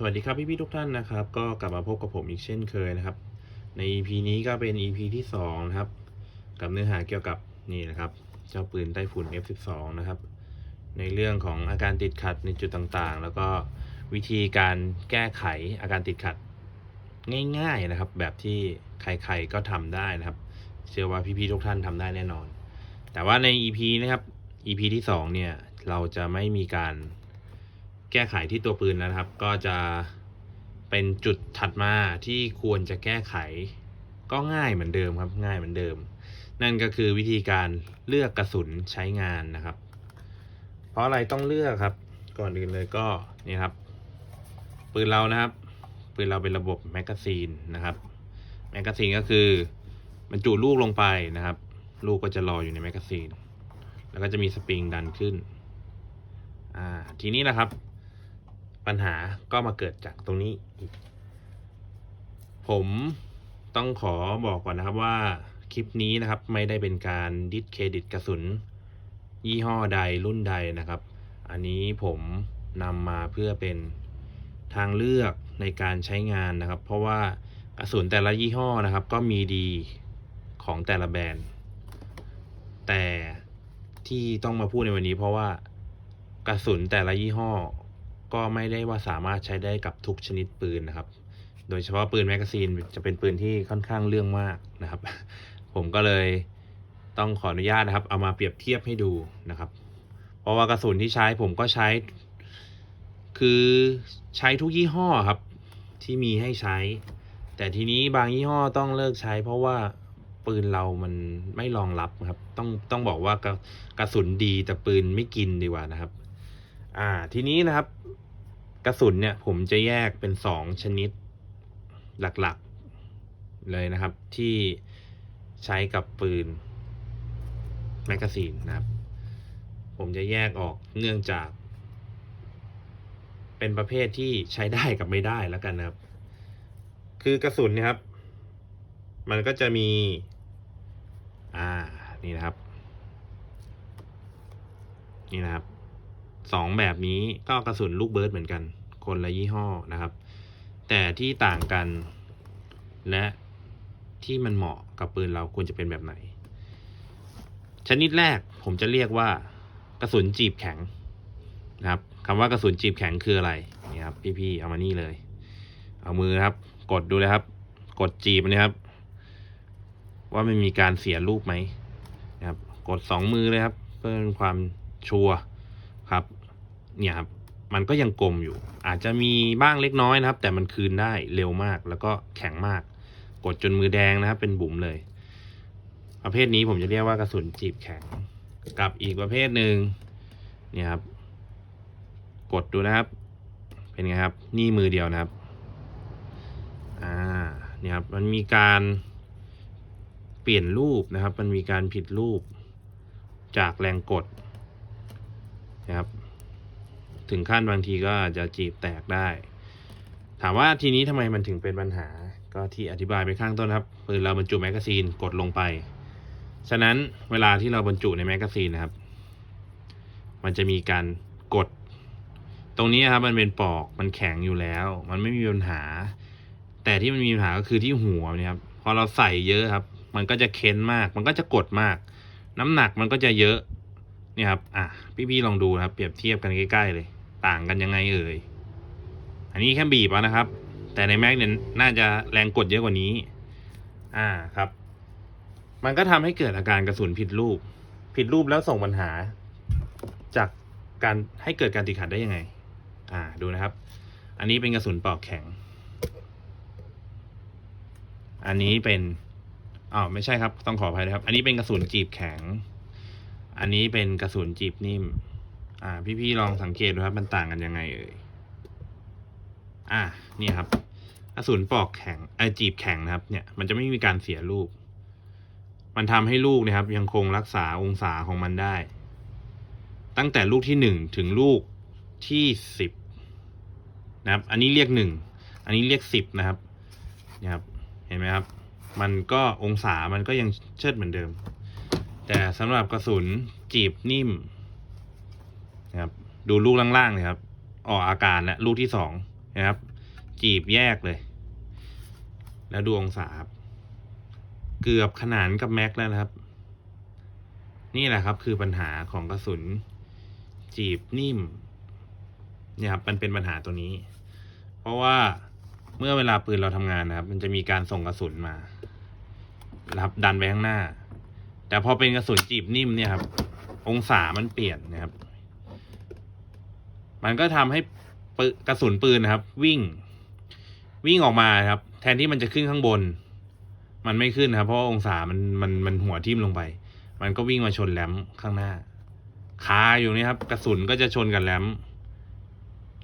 สวัสดีครับพี่ๆทุกท่านนะครับ ก็กลับมาพบกับผมอีกเช่นเคยนะครับ ใน EP นี้ก็เป็น EP ที่สองนะครับ กับเนื้อหาเกี่ยวกับนี่นะครับ เจ้าปืนไต้ฝุ่น F12 นะครับ ในเรื่องของอาการติดขัดในจุดต่างๆ แล้วก็วิธีการแก้ไขอาการติดขัดง่ายๆนะครับ แบบที่ใครๆก็ทำได้นะครับ เชื่อว่าพี่ๆทุกท่านทำได้แน่นอน แต่ว่าใน EP นะครับ EP ที่สองเนี่ยเราจะไม่มีการ แก้ไขที่ตัวปืนแล้วนะครับ ก็จะเป็นจุดถัดมาที่ควรจะแก้ไข ก็ง่ายเหมือนเดิมครับง่ายเหมือนเดิม นั่นก็คือวิธีการเลือกกระสุนใช้งานนะครับ เพราะอะไรต้องเลือกครับ ก่อนอื่นเลยก็นี่ครับปืนเรานะครับปืนเราเป็นระบบแมกกาซีนนะครับแมกกาซีนก็คือบรรจุลูกลงไปนะครับ ลูกก็จะรออยู่ในแมกกาซีน แล้วก็จะมีสปริงดันขึ้นอ่าทีนี้นะครับ ปัญหาก็มาเกิดจากตรงนี้ ผมต้องขอบอกก่อนนะครับว่าคลิปนี้นะครับไม่ได้เป็นการดิสเครดิตกระสุน ยี่ห้อใดรุ่นใดนะครับ อันนี้ผมนำมาเพื่อเป็นทางเลือกในการใช้งานนะครับ เพราะว่ากระสุนแต่ละยี่ห้อนะครับ ก็มีดีของแต่ละแบรนด์ แต่ที่ต้องมาพูดในวันนี้เพราะว่ากระสุนแต่ละยี่ห้อ ก็ไม่ได้ว่าสามารถใช้ได้กับทุกชนิดปืนนะครับ โดยเฉพาะปืนแมกกาซีนจะเป็นปืนที่ค่อนข้างเรื่องมากนะครับ ผมก็เลยต้องขออนุญาตนะครับ เอามาเปรียบเทียบให้ดูนะครับ เพราะว่ากระสุนที่ใช้ผมก็ใช้ คือใช้ทุกยี่ห้อครับ ที่มีให้ใช้ แต่ทีนี้บางยี่ห้อต้องเลิกใช้ เพราะว่าปืนเรามันไม่รองรับครับ ต้องต้องบอกว่ากระกระสุนดีแต่ปืนไม่กินดีกว่านะครับ อ่า ทีนี้นะครับ กระสุนเนี่ย ผมจะแยกเป็นสองชนิดหลักๆ เลยนะครับ ที่ใช้กับปืนแมกกาซีนนะครับ ผมจะแยกออกเนื่องจาก เป็นประเภทที่ใช้ได้กับไม่ได้แล้วกันนะครับ คือกระสุนเนี่ยครับ มันก็จะมี อ่า นี่นะครับ นี่นะครับ สองแบบนี้ก็กระสุนลูกเบิร์ดเหมือนกัน คนละยี่ห้อนะครับ แต่ที่ต่างกัน และที่มันเหมาะกับปืนเราควรจะเป็นแบบไหน ชนิดแรกผมจะเรียกว่ากระสุนจีบแข็งนะครับคำว่ากระสุนจีบแข็งคืออะไรนี่ครับพี่ๆเอามานี่เลย เอามือครับ กดดูเลยครับ กดจีบนะครับ ว่ามันมีการเสียรูปไหมนะครับ กดสองมือเลยครับ เพื่อความชัวร์ครับ เนี่ยครับมันก็ยังกลมอยู่ อาจจะมีบ้างเล็กน้อยนะครับ แต่มันคืนได้เร็วมากแล้วก็แข็งมาก กดจนมือแดงนะครับ เป็นบุ๋มเลย ประเภทนี้ผมจะเรียกว่ากระสุนจีบแข็ง กับอีกประเภทหนึ่งเนี่ยครับ กดดูนะครับ เป็นไงครับ นี่มือเดียวนะครับ อ่าเนี่ยครับมันมีการเปลี่ยนรูปนะครับ มันมีการผิดรูปจากแรงกดนะครับ ถึงขั้นบางทีก็จะจีบแตกได้ ถามว่าทีนี้ทำไมมันถึงเป็นปัญหา ก็ที่อธิบายไปข้างต้นครับปืนเราบรรจุแมกกาซีนกดลงไป ฉะนั้นเวลาที่เราบรรจุในแมกกาซีนนะครับ มันจะมีการกด ตรงนี้ครับมันเป็นปอกมันแข็งอยู่แล้ว มันไม่มีปัญหา แต่ที่มันมีปัญหาก็คือที่หัวนี่ครับพอเราใส่เยอะครับ มันก็จะเค้นมาก มันก็จะกดมาก น้ำหนักมันก็จะเยอะนี่ครับ อะ พี่ๆ ลองดูนะครับ เปรียบเทียบกันใกล้ ๆ เลย ต่างกันยังไงเอ่ย อันนี้แค่บีบนะครับ แต่ในแม็กเนี่ยน่าจะแรงกดเยอะกว่านี้ อ่าครับ มันก็ทำให้เกิดอาการกระสุนผิดรูป ผิดรูปแล้วส่งปัญหา จากการให้เกิดการติดขัดได้ยังไง อ่าดูนะครับ อันนี้เป็นกระสุนปอกแข็ง อันนี้เป็นอ๋อไม่ใช่ครับ ต้องขออภัยนะครับ อันนี้เป็นกระสุนจีบแข็ง อันนี้เป็นกระสุนจีบนิ่ม อ่า พี่ๆลองสังเกตดูครับมันต่างกันยังไงเอ่ยอ่านี่ครับกระสุนปอกแข็งไอจีบแข็งนะครับ เนี่ยมันจะไม่มีการเสียลูก มันทำให้ลูกนะครับ ยังคงรักษาองศาของมันได้ ตั้งแต่ลูกที่หนึ่งถึงลูกที่สิบนะครับ อันนี้เรียกหนึ่งอันนี้เรียกสิบนะครับเนี่ยครับ เห็นไหมครับ มันก็องศามันก็ยังเชิดเหมือนเดิม แต่สำหรับกระสุนจีบนิ่ม นะครับ ดูลูกล่างๆเลยครับ ออกอาการและลูกที่สองนะครับ จีบแยกเลย แล้วดูองศาครับเกือบขนานกับแม็กแล้วนะครับ นี่แหละครับคือปัญหาของกระสุน จีบนิ่มเนี่ยครับมันเป็นปัญหาตัวนี้ เพราะว่าเมื่อเวลาปืนเราทำงานนะครับ มันจะมีการส่งกระสุนมารับดันไปข้างหน้า แต่พอเป็นกระสุนจีบนิ่มเนี่ยครับ องศามันเปลี่ยนนะครับ มันก็ทำให้กระสุนปืนนะครับ วิ่ง วิ่งออกมาครับ แทนที่มันจะขึ้นข้างบน มันไม่ขึ้นนะครับ เพราะองศามันมันมันหัวทิ่มลงไป มันก็วิ่งมาชนแหลมข้างหน้าคาอยู่นี่ครับ กระสุนก็จะชนกับแหลม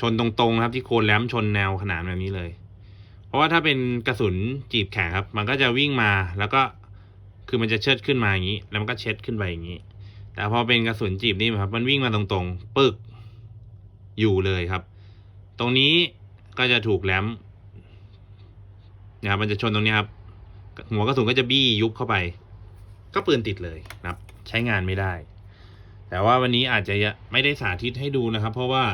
ชนตรงๆครับ ที่โคนแหลมชนแนวขนานแบบนี้เลย เพราะว่าถ้าเป็นกระสุนจีบแข็งครับ มันก็จะวิ่งมาแล้วก็คือมันจะเชิดขึ้นมาอย่างนี้ แล้วมันก็เช็ดขึ้นไปอย่างนี้ แต่พอเป็นกระสุนจีบนี่ครับ มันวิ่งมาตรงๆ ปึก อยู่เลยครับ ตรงนี้ก็จะถูกแหลมนะครับมันจะชนตรงนี้ครับหัวกระสุนก็จะบี้ยุบเข้าไป ก็ปืนติดเลยนะครับ ใช้งานไม่ได้ แต่ว่าวันนี้อาจจะไม่ได้สาธิตให้ดูนะครับ เพราะว่า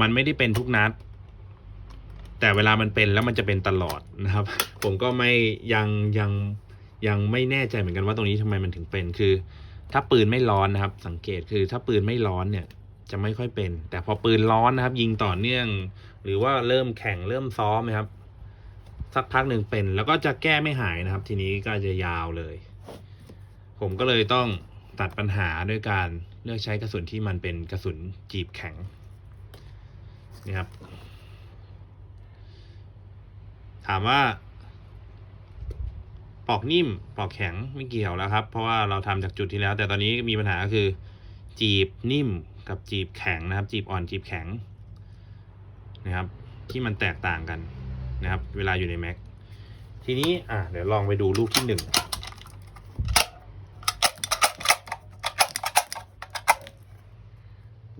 มันไม่ได้เป็นทุกนัด แต่เวลามันเป็นแล้วมันจะเป็นตลอดนะครับ ผมก็ไม่ยังยังยังไม่แน่ใจเหมือนกันว่าตรงนี้ทำไมมันถึงเป็นคือ ถ้าปืนไม่ร้อนนะครับ สังเกตคือถ้าปืนไม่ร้อนเนี่ย จะไม่ค่อยเป็น แต่พอปืนร้อนนะครับ ยิงต่อเนื่อง หรือว่าเริ่มแข่งเริ่มซ้อมนะครับ สักพักหนึ่งเป็น แล้วก็จะแก้ไม่หายนะครับ ทีนี้ก็จะยาวเลย ผมก็เลยต้องตัดปัญหาด้วยการเลือกใช้กระสุนที่มันเป็นกระสุนจีบแข็งนี่ครับ ถามว่า ปอกนิ่มปอกแข็งไม่เกี่ยวแล้วครับ เพราะว่าเราทำจากจุดที่แล้ว แต่ตอนนี้มีปัญหาก็คือ จีบนิ่ม กับจีบแข็งนะครับ จีบอ่อนจีบแข็งนะครับ ที่มันแตกต่างกันนะครับ เวลาอยู่ในแม็กทีนี้อะเดี๋ยวลองไปดูลูกที่หนึ่ง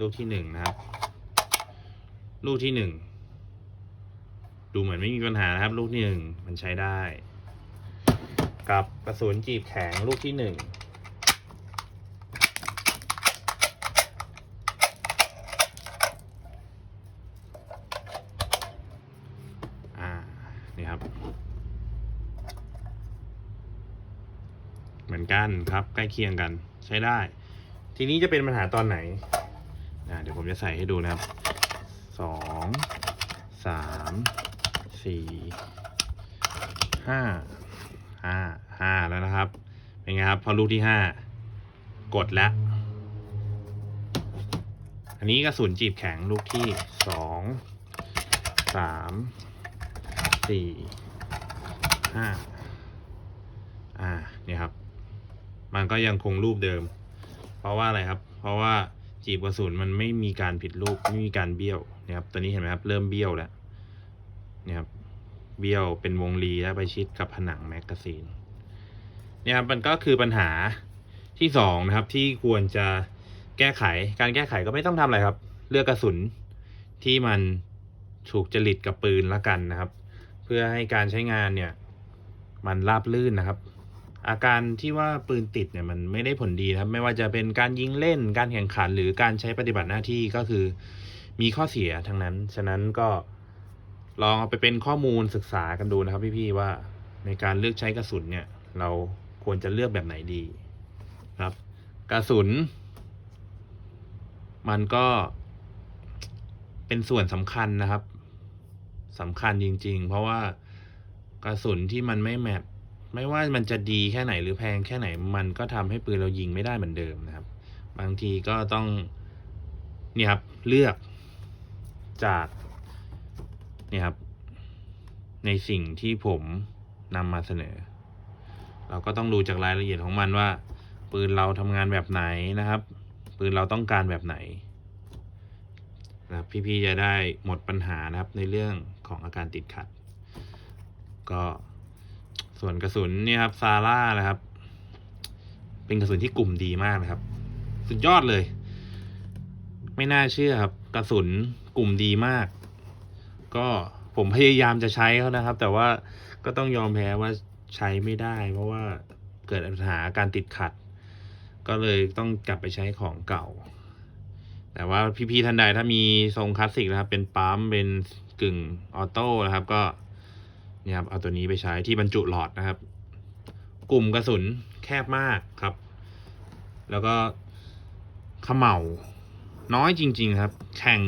ลูกที่หนึ่งนะครับ ลูกที่หนึ่งดูเหมือนไม่มีปัญหานะครับ ลูกที่หนึ่งมันใช้ได้ กับกระสุนจีบแข็งลูกที่หนึ่ง อ่า นี่ครับ เหมือนกันครับ ใกล้เคียงกันใช้ได้ ทีนี้จะเป็นปัญหาตอนไหนเดี๋ยวผมจะใส่ให้ดูนะครับสองสามสี่ห้าห้าห้าแล้วนะครับเป็นไงครับพอลูกที่ห้ากดแล้ว อันนี้กระสุนจีบแข็งลูกที่สองสามสี่ ห้าอ่าเนี่ยครับ มันก็ยังคงรูปเดิม เพราะว่าอะไรครับ เพราะว่าจีบกระสุนมันไม่มีการผิดรูปไม่มีการเบี้ยวนี่ยครับตัวนี้เห็นไหมครับ เริ่มเบี้ยวแล้วเนี่ยครับเบี้ยวเป็นวงรีแล้วไปชิดกับผนังแมกกาซีนเนี่ยครับมันก็คือปัญหาที่สองนะครับ ที่ควรจะแก้ไขการแก้ไขก็ไม่ต้องทำอะไรครับ เลือกกระสุนที่มันถูกจริตกับปืนละกันนะครับ เพื่อให้การใช้งานเนี่ย มันราบลื่นนะครับ อาการที่ว่าปืนติดเนี่ยมันไม่ได้ผลดีครับ ไม่ว่าจะเป็นการยิงเล่นการแข่งขันหรือการใช้ปฏิบัติหน้าที่ก็คือ มีข้อเสียทั้งนั้น ฉะนั้นก็ลองเอาไปเป็นข้อมูลศึกษากันดูนะครับ พี่ๆว่าในการเลือกใช้กระสุนเนี่ย เราควรจะเลือกแบบไหนดีครับ กระสุน มันก็เป็นส่วนสำคัญนะครับสำคัญจริง ๆ เพราะว่า กระสุนที่มันไม่แมทไม่ว่ามันจะดีแค่ไหนหรือแพงแค่ไหนมันก็ทำให้ปืนเรายิงไม่ได้เหมือนเดิมนะครับ บางทีก็ต้องเนี่ยครับเลือกจากเนี่ยครับ ในสิ่งที่ผมนำมาเสนอ เราก็ต้องดูจากรายละเอียดของมันว่า ปืนเราทำงานแบบไหนนะครับ ปืนเราต้องการแบบไหนนะครับพี่ๆจะได้หมดปัญหานะครับในเรื่องของอาการติดขัด ก็ส่วนกระสุนนี่ครับซาร่านะครับ เป็นกระสุนที่กลุ่มดีมากนะครับ สุดยอดเลย ไม่น่าเชื่อครับ กระสุนกลุ่มดีมาก ก็ผมพยายามจะใช้เขานะครับ แต่ว่าก็ต้องยอมแพ้ว่าใช้ไม่ได้ เพราะว่าเกิดปัญหาการติดขัด ก็เลยต้องกลับไปใช้ของเก่า แต่ว่าพี่ๆท่านใดถ้ามีทรงคลาสสิกนะครับ เป็นปั๊มเป็นกึ่งออโต้นะครับก็ นี่ยครับเอาตัวนี้ไปใช้ที่บรรจุหลอดนะครับ กลุ่มกระสุนแคบมากครับ แล้วก็เขม่าน้อยจริง ๆ ครับ แข่ง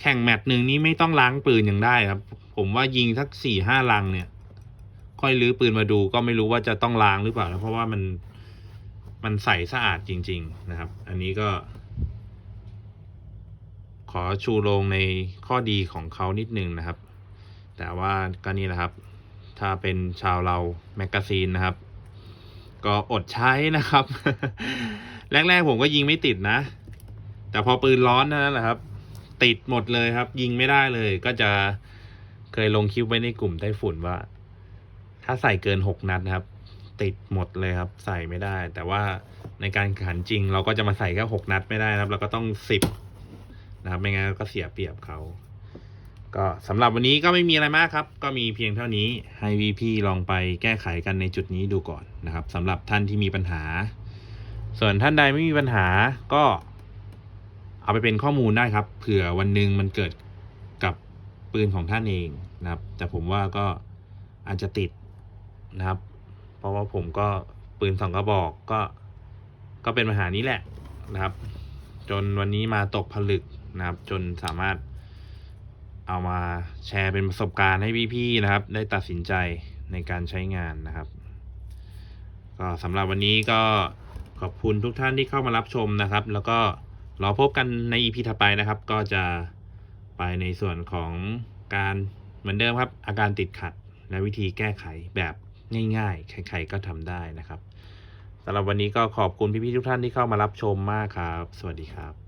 แข่งแมตช์หนึ่งนี้ไม่ต้องล้างปืนยังได้ครับ ผมว่ายิงสักสี่ห้าลังเนี่ย ค่อยลื้อปืนมาดูก็ไม่รู้ว่าจะต้องล้างหรือเปล่านะเพราะว่ามันมันใสสะอาดจริง ๆนะครับ อันนี้ก็ ขอชูโรงในข้อดีของเขานิดนึงนะครับ แต่ว่าก็นี่แหละครับ ถ้าเป็นชาวเราแมกกาซีนนะครับ ก็อดใช้นะครับ แรก ๆ ผมก็ยิงไม่ติดนะ แต่พอปืนร้อนนั้นแหละครับ ติดหมดเลยครับ ยิงไม่ได้เลย ก็จะเคยลงคลิปไว้ในกลุ่มไต้ฝุ่นว่า ถ้าใส่เกินหกนัดนะครับ ติดหมดเลยครับ ใส่ไม่ได้ แต่ว่าในการขันจริง เราก็จะมาใส่แค่หกนัดไม่ได้นะครับ เราก็ต้องสิบนะครับไม่งั้นก็เสียเปรียบเขา ก็สำหรับวันนี้ก็ไม่มีอะไรมากครับ ก็มีเพียงเท่านี้ให้ VP ลองไปแก้ไขกันในจุดนี้ดูก่อนนะครับสำหรับท่านที่มีปัญหา ส่วนท่านใดไม่มีปัญหาก็ เอาไปเป็นข้อมูลได้ครับ เผื่อวันหนึ่งมันเกิดกับปืนของท่านเองนะครับ แต่ผมว่าก็อาจจะติดนะครับ เพราะว่าผมก็ปืนสองกระบอกก็ก็เป็นปัญหานี้แหละนะครับ จนวันนี้มาตกผลึกนะครับ จนสามารถ เอามาแชร์เป็นประสบการณ์ให้พี่ๆนะครับ ได้ตัดสินใจในการใช้งานนะครับ ก็สำหรับวันนี้ก็ขอบคุณทุกท่านที่เข้ามารับชมนะครับ แล้วก็รอพบกันใน EP ถัดไปนะครับ ก็จะไปในส่วนของการเหมือนเดิมครับ อาการติดขัดและวิธีแก้ไขแบบง่ายๆ ใครๆก็ทำได้นะครับสำหรับวันนี้ก็ขอบคุณพี่ๆทุกท่านที่เข้ามารับชมมากครับ สวัสดีครับ